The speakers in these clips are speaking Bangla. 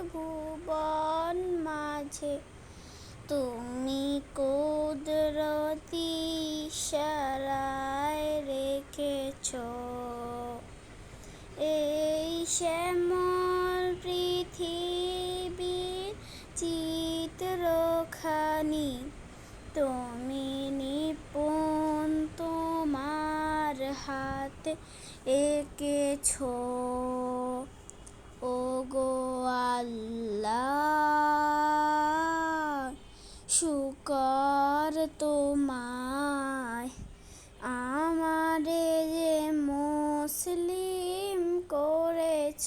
ভুবন মাঝে। তুমি কুদরতি সারায় রেখেছ। এই শ্যামল পৃথিবীর চিত্রখানি। তুমি নিপুণ তোমার হাতে এঁকেছো। শুকর তোমায়। আমারে যে মুসলিম করেছ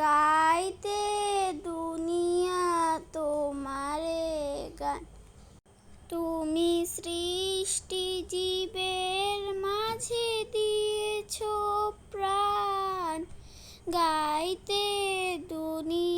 গাইতে দুনিয়া তোমারে গান। তুমি সৃষ্টি জীবের মাঝে দিয়েছ প্রাণ। গাইতে দুনিয়া